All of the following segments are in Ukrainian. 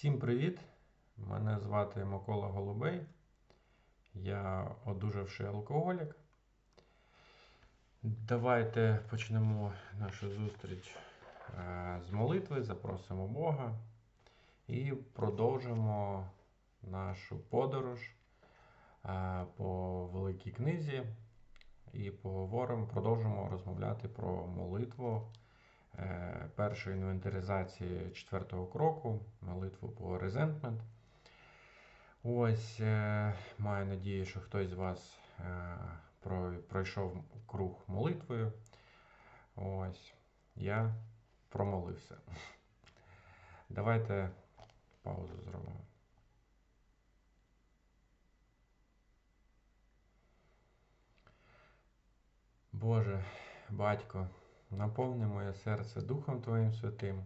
Всім привіт! Мене звати Микола Голубей. Я одужавший алкоголік. Давайте почнемо нашу зустріч е, з молитви, запросимо Бога і продовжимо нашу подорож е, по великій книзі і поговоримо, продовжимо розмовляти про молитву першої інвентаризації четвертого кроку, молитву по резентмент. Ось, е, маю надію, що хтось з вас е, пройшов круг молитвою. Ось, я промолився. Давайте паузу зробимо. Боже, батько, наповни моє серце Духом Твоїм Святим.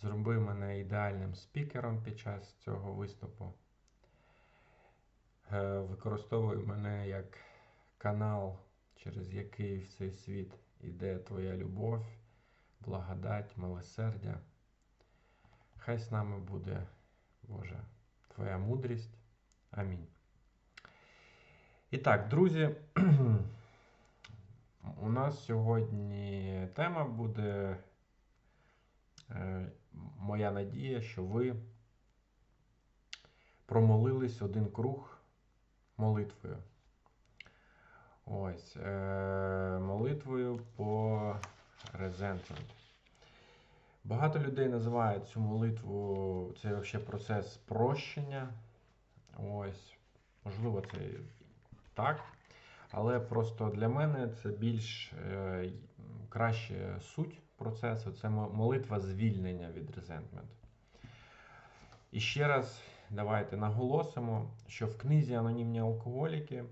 Зроби мене ідеальним спікером під час цього виступу. Е, використовуй мене як канал, через який в цей світ іде Твоя любов, благодать, милосердя. Хай з нами буде, Боже, Твоя мудрість. Амінь. І так, друзі, у нас сьогодні тема буде е, моя надія, що ви промолились один круг молитвою. Ось, е, молитвою по резентмент. Багато людей називають цю молитву, це взагалі процес прощення. Ось, можливо, це так. Але просто для мене це більш е, краще суть процесу це молитва звільнення від резентменту. І ще раз давайте наголосимо, що в книзі Анонімні алкоголіки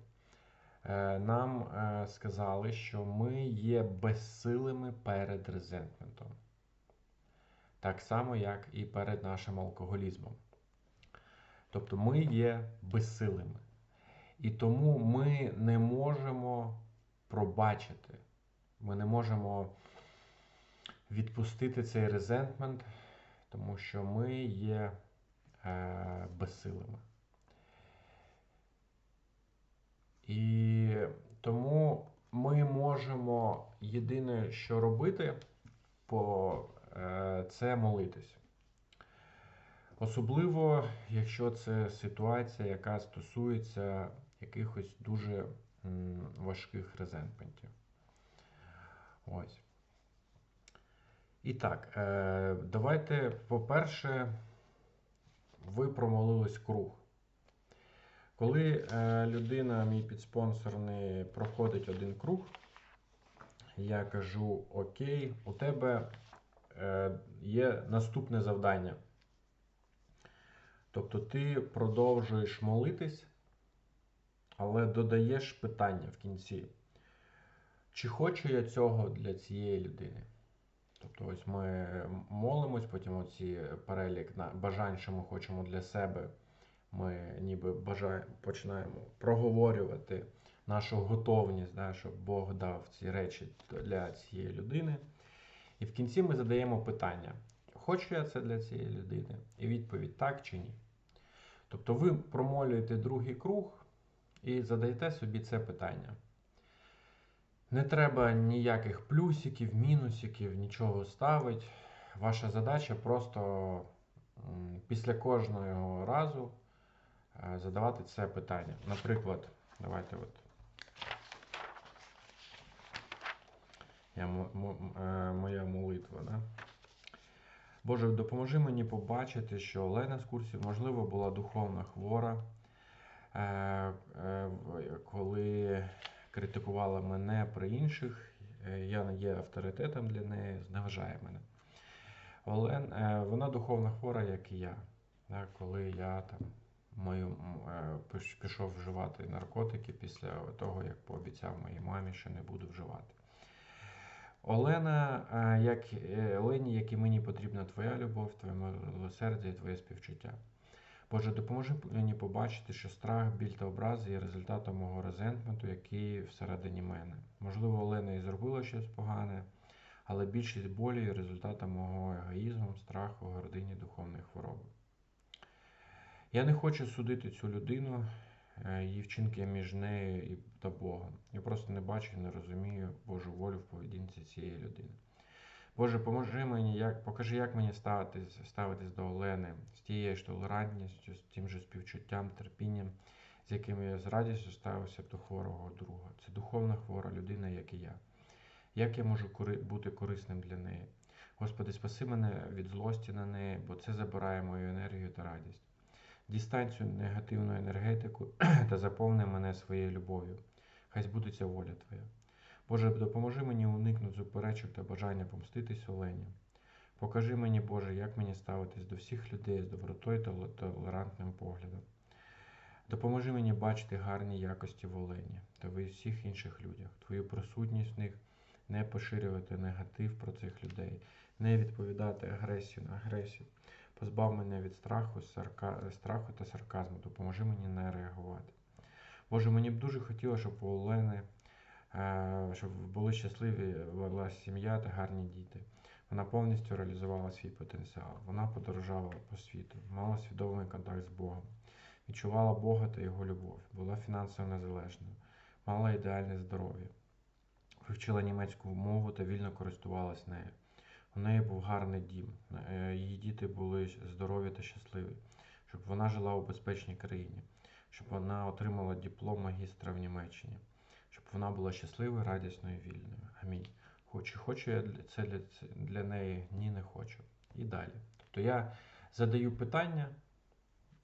е, нам е, сказали, що ми є безсилими перед резентментом. Так само, як і перед нашим алкоголізмом. Тобто ми є безсилими. І тому ми не можемо пробачити, ми не можемо відпустити цей резентмент, тому що ми є е, безсилими. І тому ми можемо єдине, що робити, по, е, це молитись. Особливо, якщо це ситуація, яка стосується якихось дуже важких резентментів. Ось. І так, е, давайте, по-перше, ви промолились круг. Коли е, людина, мій підспонсорний, проходить один круг, я кажу: Окей, у тебе е, є наступне завдання. Тобто ти продовжуєш молитись, але додаєш питання в кінці. Чи хочу я цього для цієї людини? Тобто, ось ми молимось, потім оці перелік на бажань, що ми хочемо для себе. Ми ніби бажаємо, починаємо проговорювати нашу готовність, да, щоб Бог дав ці речі для цієї людини. І в кінці ми задаємо питання: хочу я це для цієї людини? І відповідь так чи ні. Тобто ви промолюєте другий круг і задаєте собі це питання. Не треба ніяких плюсиків, мінусиків, нічого ставити. Ваша задача просто після кожного разу е, задавати це питання. Наприклад, давайте от. Я, е, Моя молитва. Да? Боже, допоможи мені побачити, що Олена з курсів, можливо, була духовно хвора, коли критикувала мене при інших. Е, я не є авторитетом для неї, зневажає мене. Олен, е, Вона духовно хвора, як і я. Коли я там мою, е, пішов вживати наркотики після того, як пообіцяв моїй мамі, що не буду вживати. Олена, як Олені, як і мені потрібна твоя любов, твоє милосердя і твоє співчуття. Боже, допоможи мені побачити, що страх, біль та образи є результатом мого резентменту, який всередині мене. Можливо, Олена і зробила щось погане, але більшість болі є результатом мого егоїзму, страху, гордині, духовної хвороби. Я не хочу судити цю людину, е, її вчинки між нею та Богом. Я просто не бачу і не розумію Божу волю в поведінці цієї людини. Боже, поможи мені, як, покажи, як мені ставитись, ставитись до Олени з тією ж толерантністю, з тим же співчуттям, терпінням, з яким я з радістю ставився до хворого друга. Це духовна хвора людина, як і я. Як я можу бути корисним для неї? Господи, спаси мене від злості на неї, бо це забирає мою енергію та радість. Дістань негативну енергетику та заповни мене своєю любов'ю. Хай збудеться воля Твоя. Боже, допоможи мені уникнути суперечок та бажання помститись Олені. Покажи мені, Боже, як мені ставитись до всіх людей з добротою та толерантним поглядом. Допоможи мені бачити гарні якості в Олені та в всіх інших людях, Твою присутність в них, не поширювати негатив про цих людей, не відповідати агресію на агресію. Позбав мене від страху, сарка... страху та сарказму, допоможи мені не реагувати. Боже, мені б дуже хотілося, щоб у Олени щоб були щасливі була сім'я та гарні діти. Вона повністю реалізувала свій потенціал. Вона подорожала по світу, мала свідомий контакт з Богом, відчувала Бога та Його любов, була фінансово незалежною, мала ідеальне здоров'я, вивчила німецьку мову та вільно користувалась нею. У неї був гарний дім, е, її діти були здорові та щасливі, щоб вона жила у безпечній країні, щоб вона отримала диплом магістра в Німеччині вона була щасливою, радісною вільною. Амінь. Хочу, хочу я це для, для неї, ні, не хочу. І далі. Тобто я задаю питання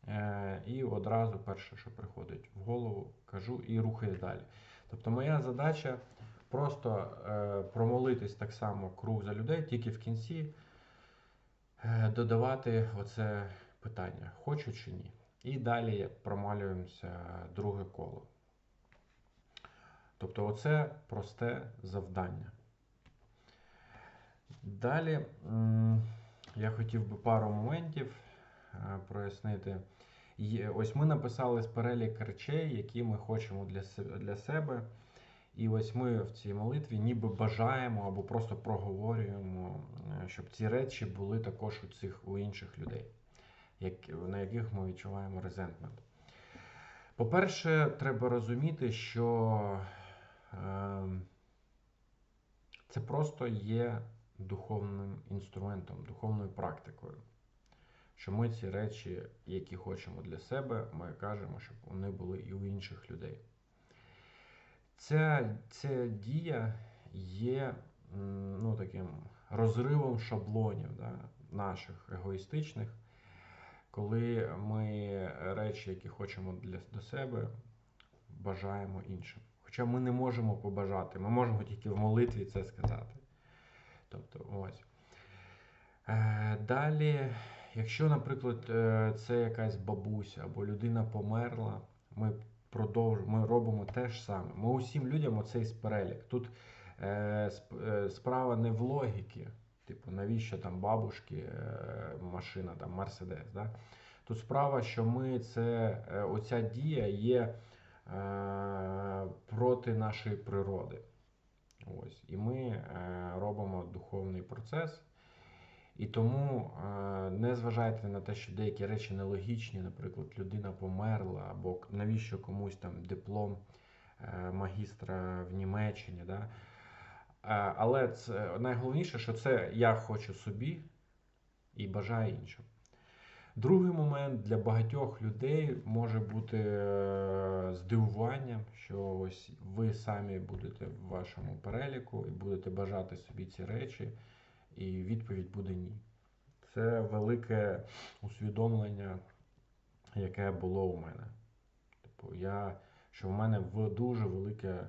е, і одразу перше, що приходить в голову, кажу і рухаю далі. Тобто, моя задача просто е, промолитись так само круг за людей, тільки в кінці е, додавати оце питання: хочу чи ні. І далі промалюємося друге коло. Тобто оце просте завдання. Далі я хотів би пару моментів е, прояснити. Ось ми написали перелік речей, які ми хочемо для себе. І ось ми в цій молитві ніби бажаємо або просто проговорюємо, е, щоб ці речі були також у цих у інших людей, на яких ми відчуваємо резентмент. По-перше, треба розуміти, що це просто є духовним інструментом, духовною практикою. Що ми ці речі, які хочемо для себе, ми кажемо, щоб вони були і у інших людей. Ця ця дія є ну, таким розривом шаблонів да, наших егоїстичних, коли ми речі, які хочемо для, до себе, бажаємо іншим. Хоча ми не можемо побажати, ми можемо тільки в молитві це сказати. Тобто, ось. Е, далі, якщо, наприклад, е, це якась бабуся або людина померла, ми продовжуємо, ми робимо те ж саме. Ми усім людям оцей перелік. Тут е, справа не в логіки, типу, навіщо там бабушки, машина, там Мерседес. Да? Тут справа, що ми це, оця дія є. Е, проти нашої природи. Ось. І ми е, робимо духовний процес. І тому е, не зважайте на те, що деякі речі нелогічні, наприклад, людина померла, або навіщо комусь там диплом магістра в Німеччині. Да? Але це найголовніше, що це я хочу собі і бажаю іншим. Другий момент для багатьох людей може бути е, здивуванням, що ось ви самі будете в вашому переліку і будете бажати собі ці речі, і відповідь буде ні. Це велике усвідомлення, яке було у мене. Типу, я, що в мене дуже велике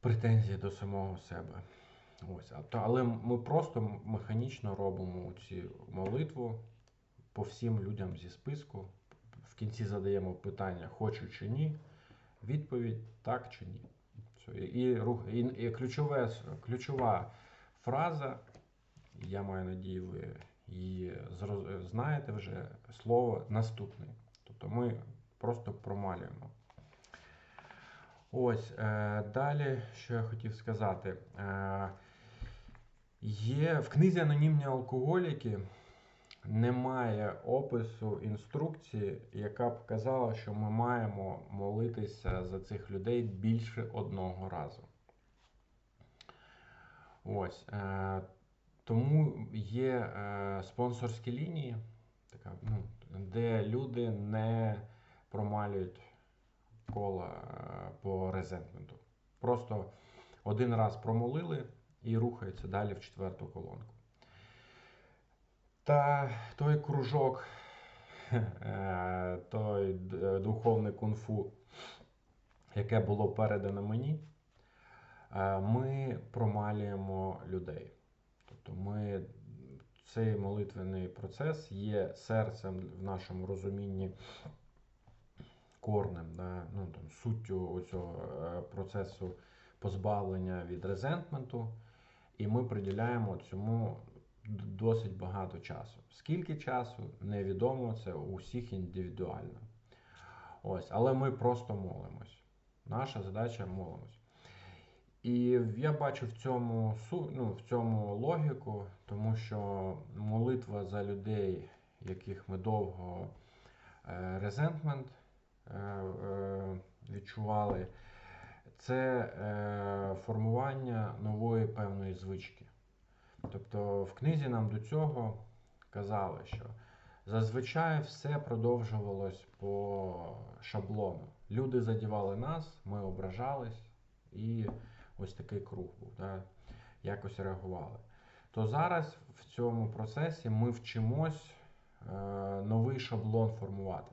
претензія до самого себе. Ось, Але ми просто механічно робимо цю молитву по всім людям зі списку. В кінці задаємо питання, хочу чи ні. Відповідь так чи ні. І і, і ключове, ключова фраза, я маю надію, ви її знаєте вже слово наступний. Тобто ми просто промалюємо. Ось, е, далі, що я хотів сказати. Е, Є в книзі Анонімні алкоголіки немає опису інструкції, яка б казала, що ми маємо молитися за цих людей більше одного разу. Ось. Е, тому є е, спонсорські лінії, така, ну, де люди не промалюють кола е, по резентменту. Просто один раз промолили і рухаються далі в четверту колонку. Та той кружок, е, той духовний кунг-фу, яке було передано мені, е, ми промалюємо людей. Тобто ми цей молитвений процес є серцем в нашому розумінні корнем, да, ну, там, суттю цього е, процесу позбавлення від резентменту, і ми приділяємо цьому досить багато часу. Скільки часу, невідомо, це у всіх індивідуально. Ось, Але ми просто молимось. Наша задача молимось. І я бачу в цьому ну, в цьому логіку, тому що молитва за людей, яких ми довго е, резентмент е, відчували, це формування нової певної звички. Тобто в книзі нам до цього казали, що зазвичай все продовжувалось по шаблону. Люди задівали нас, ми ображались, і ось такий круг був, да? якось реагували. То зараз в цьому процесі ми вчимось е, новий шаблон формувати.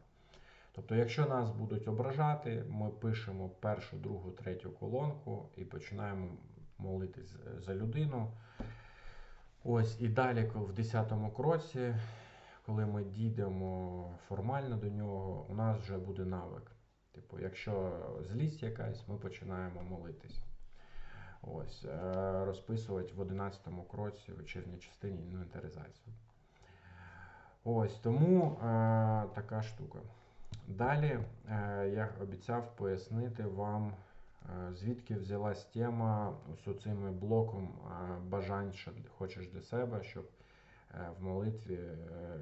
Тобто, якщо нас будуть ображати, ми пишемо першу, другу, третю колонку і починаємо молитись за людину. Ось і далі, в 10 кроці, коли ми дійдемо формально до нього, у нас вже буде навик. Типу, якщо злість якась, ми починаємо молитись. Ось, е, Розписувати в 11 кроці вечірній частині інвентаризацію. Ось тому е, така штука. Далі е, я обіцяв пояснити вам звідки взялась тема з цим блоком е, бажань, що хочеш для себе, щоб е, в молитві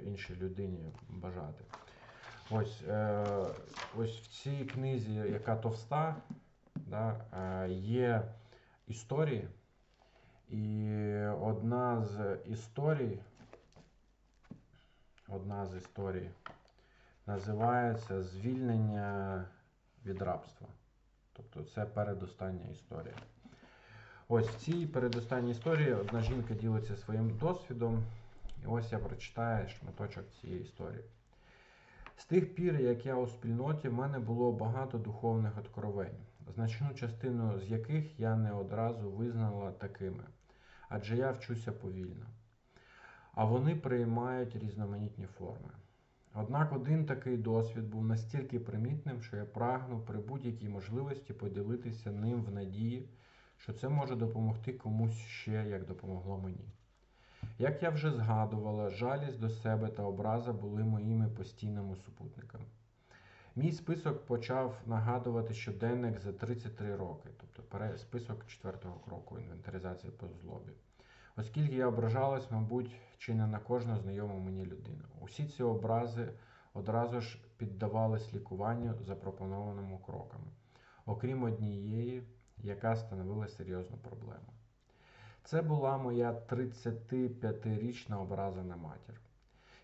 іншій людині бажати. Ось ось в цій книзі, яка товста, да, є історії. І одна з історій, одна з історій називається Звільнення від рабства. Тобто це передостання історія. Ось в цій передостанній історії одна жінка ділиться своїм досвідом. І ось я прочитаю шматочок цієї історії. З тих пір, як я у спільноті, в мене було багато духовних откровень, значну частину з яких я не одразу визнала такими, адже я вчуся повільно. А вони приймають різноманітні форми. Однак один такий досвід був настільки примітним, що я прагнув при будь-якій можливості поділитися ним в надії, що це може допомогти комусь ще, як допомогло мені. Як я вже згадувала, жалість до себе та образа були моїми постійними супутниками. Мій список почав нагадувати щоденник за 33 роки, тобто список четвертого кроку інвентаризації по злобі оскільки я ображалась, мабуть, чи не на кожну знайому мені людину. Усі ці образи одразу ж піддавались лікуванню, запропонованому кроками, окрім однієї, яка становила серйозну проблему. Це була моя 35-річна образа на матір.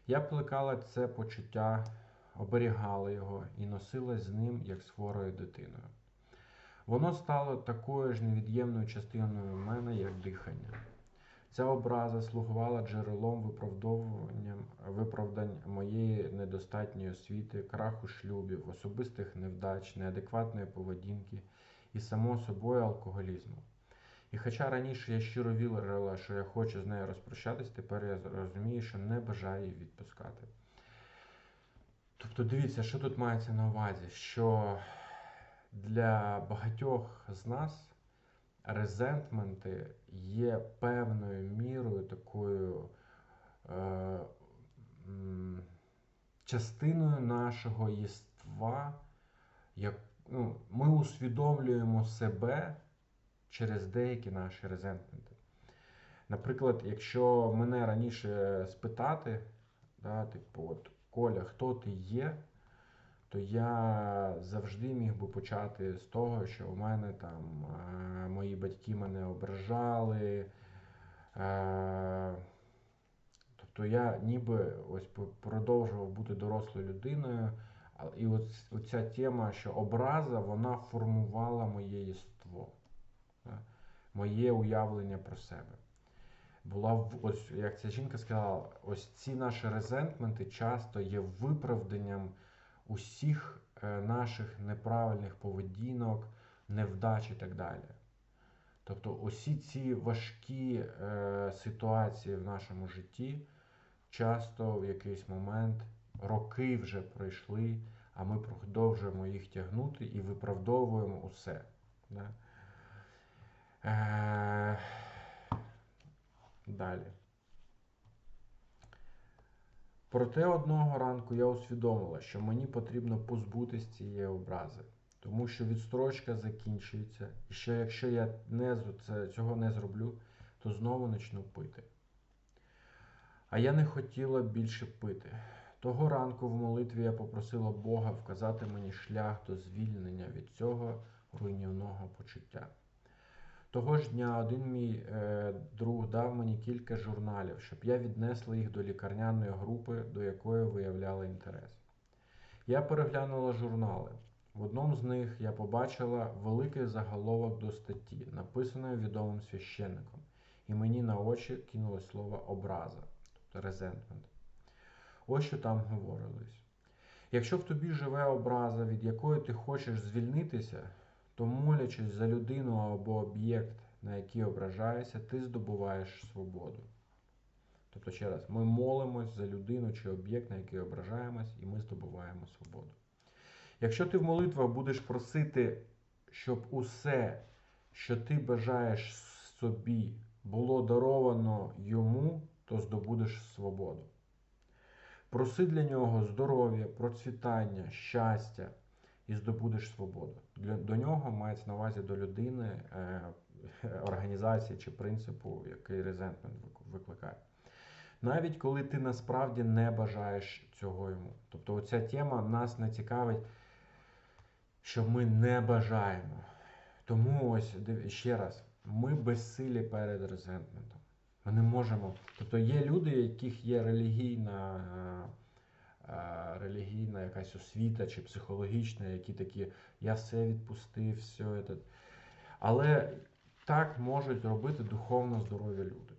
Я плекала це почуття, оберігала його і носила з ним як з хворою дитиною. Воно стало такою ж невід'ємною частиною мене, як дихання. Ця образа слугувала джерелом виправдовуванням виправдань моєї недостатньої освіти, краху шлюбів, особистих невдач, неадекватної поведінки і, само собою, алкоголізму. І хоча раніше я щиро вірила, що я хочу з нею розпрощатись, тепер я розумію, що не бажаю її відпускати. Тобто, дивіться, що тут мається на увазі, що для багатьох з нас резентменти є певною мірою такою е, частиною нашого єства. Як, ну, Ми усвідомлюємо себе через деякі наші резентменти. Наприклад, якщо мене раніше спитати, да, типу, от, Коля, хто ти є, то я завжди міг би почати з того, що у мене там е, мої батьки мене ображали. Е, тобто я ніби ось продовжував бути дорослою людиною. І оця тема, що образа, вона формувала моє єство, моє уявлення про себе. Була ось, як ця жінка сказала, ось ці наші резентменти часто є виправданням усіх е, наших неправильних поведінок, невдач і так далі. Тобто усі ці важкі е, ситуації в нашому житті часто в якийсь момент роки вже пройшли, а ми продовжуємо їх тягнути і виправдовуємо усе. Да? Е, Далі. Проте одного ранку я усвідомила, що мені потрібно позбутися цієї образи, тому що відстрочка закінчується, і що якщо я не, цього не зроблю, то знову почну пити. А я не хотіла більше пити. Того ранку в молитві я попросила Бога вказати мені шлях до звільнення від цього руйнівного почуття. Того ж дня один мій е, друг дав мені кілька журналів, щоб я віднесла їх до лікарняної групи, до якої виявляла інтерес. Я переглянула журнали. В одному з них я побачила великий заголовок до статті, написаної відомим священником, і мені на очі кинулось слово образа, тобто резентмент. Ось що там говорилось. Якщо в тобі живе образа, від якої ти хочеш звільнитися, то молячись за людину або об'єкт, на який ображаєшся, ти здобуваєш свободу. Тобто, ще раз, ми молимось за людину чи об'єкт, на який ображаємось, і ми здобуваємо свободу. Якщо ти в молитвах будеш просити, щоб усе, що ти бажаєш собі, було даровано йому, то здобудеш свободу. Проси для нього здоров'я, процвітання, щастя і здобудеш свободу. Для, До нього мається на увазі до людини, е, організації чи принципу, який резентмент викликає. Навіть коли ти насправді не бажаєш цього йому. Тобто оця тема нас не цікавить, що ми не бажаємо. Тому ось ще раз, ми безсилі перед резентментом. Ми не можемо. Тобто є люди, яких є релігійна е, релігійна якась освіта чи психологічна, які такі я все відпустив, все. це. Але так можуть робити духовно здорові люди.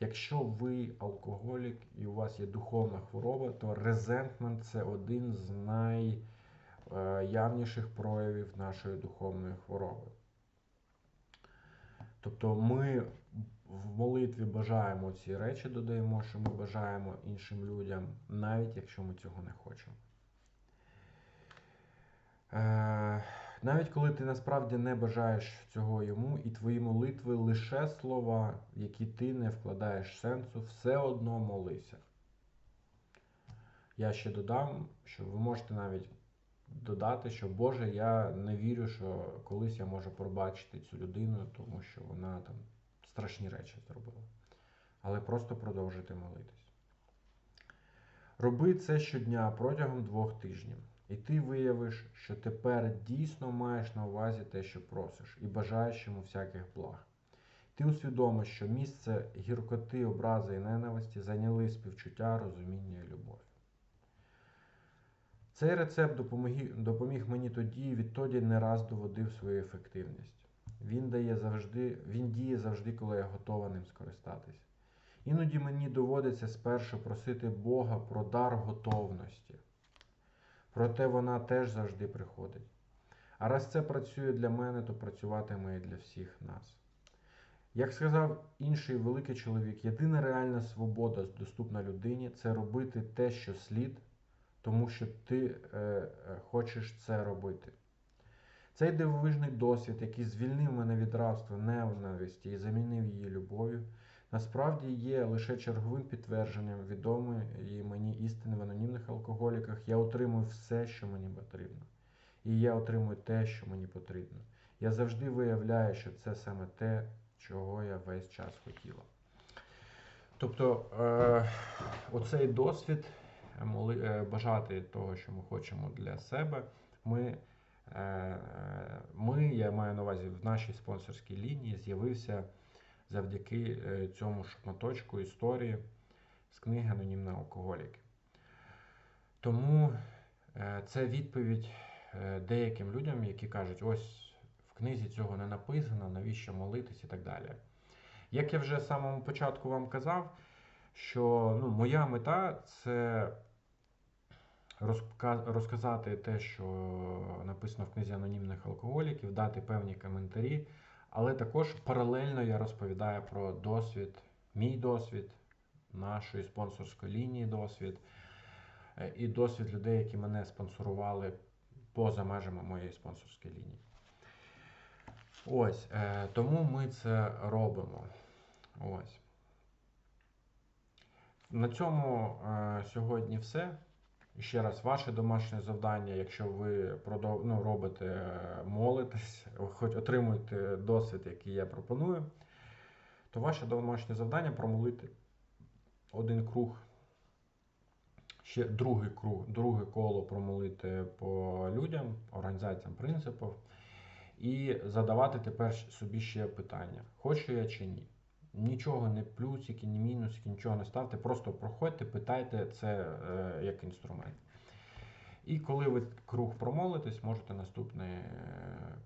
Якщо ви алкоголік і у вас є духовна хвороба, то резентмент це один з найявніших проявів нашої духовної хвороби. Тобто ми в молитві бажаємо ці речі, додаємо, що ми бажаємо іншим людям, навіть якщо ми цього не хочемо. Е, навіть коли ти насправді не бажаєш цього йому, і твої молитви лише слова, в які ти не вкладаєш сенсу, все одно молися. Я ще додам, що ви можете навіть додати, що Боже, я не вірю, що колись я можу пробачити цю людину, тому що вона там страшні речі зробила. Але просто продовжуйте молитись. Роби це щодня протягом двох тижнів. І ти виявиш, що тепер дійсно маєш на увазі те, що просиш, і бажаєш йому всяких благ. Ти усвідомиш, що місце гіркоти, образи і ненависті зайняли співчуття, розуміння і любов. Цей рецепт допоміг мені тоді і відтоді не раз доводив свою ефективність. Він дає завжди, він діє завжди, коли я готова ним скористатись. Іноді мені доводиться спершу просити Бога про дар готовності. Проте вона теж завжди приходить. А раз це працює для мене, то працюватиме і для всіх нас. Як сказав інший великий чоловік, єдина реальна свобода, доступна людині, це робити те, що слід, тому що ти е, е, хочеш це робити. Цей дивовижний досвід, який звільнив мене від рабства ненависті і замінив її любов'ю, насправді є лише черговим підтвердженням відомої мені істини в анонімних алкоголіках. Я отримую все, що мені потрібно. І я отримую те, що мені потрібно. Я завжди виявляю, що це саме те, чого я весь час хотіла. Тобто, е, оцей досвід е, бажати того, що ми хочемо для себе, ми, ми, я маю на увазі, в нашій спонсорській лінії з'явився завдяки е, цьому шматочку історії з книги Анонімні алкоголіки. Тому е, це відповідь е, деяким людям, які кажуть, ось в книзі цього не написано, навіщо молитись і так далі. Як я вже з самого початку вам казав, що ну, моя мета це розказати те, що написано в книзі анонімних алкоголіків, дати певні коментарі, але також паралельно я розповідаю про досвід, мій досвід, нашої спонсорської лінії досвід е, і досвід людей, які мене спонсорували поза межами моєї спонсорської лінії. Ось, е, тому ми це робимо. Ось. На цьому е, сьогодні все. Ще раз, ваше домашнє завдання, якщо ви ну, робите, е, молитесь, хоч отримуєте досвід, який я пропоную, то ваше домашнє завдання промолити один круг, ще другий круг, друге коло промолити по людям, організаціям принципів, і задавати тепер собі ще питання: хочу я чи ні. Нічого, не плюсики, ні мінусики, нічого не ставте, просто проходьте, питайте це е, як інструмент. І коли ви круг промолитесь, можете наступний е,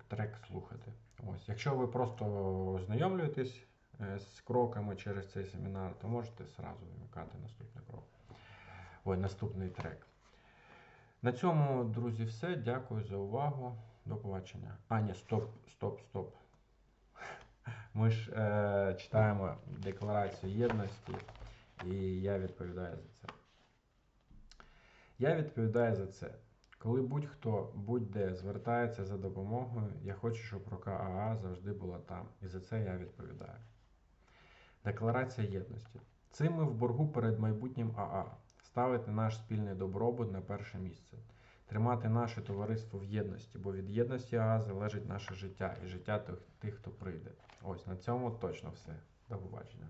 трек слухати. Ось. Якщо ви просто ознайомлюєтесь е, з кроками через цей семінар, то можете зразу вимикати наступний крок. Ой, наступний трек. На цьому, друзі, все. Дякую за увагу. До побачення. А, ні, стоп, стоп, стоп. Ми ж е, читаємо Декларацію єдності, і я відповідаю за це. Я відповідаю за це. Коли будь-хто будь-де звертається за допомогою, я хочу, щоб рука АА завжди була там. І за це я відповідаю. Декларація єдності. Цим ми в боргу перед майбутнім АА. Ставити наш спільний добробут на перше місце. Тримати наше товариство в єдності, бо від єдності АА залежить наше життя і життя тих, тих, хто прийде. Ось на цьому точно все. До побачення.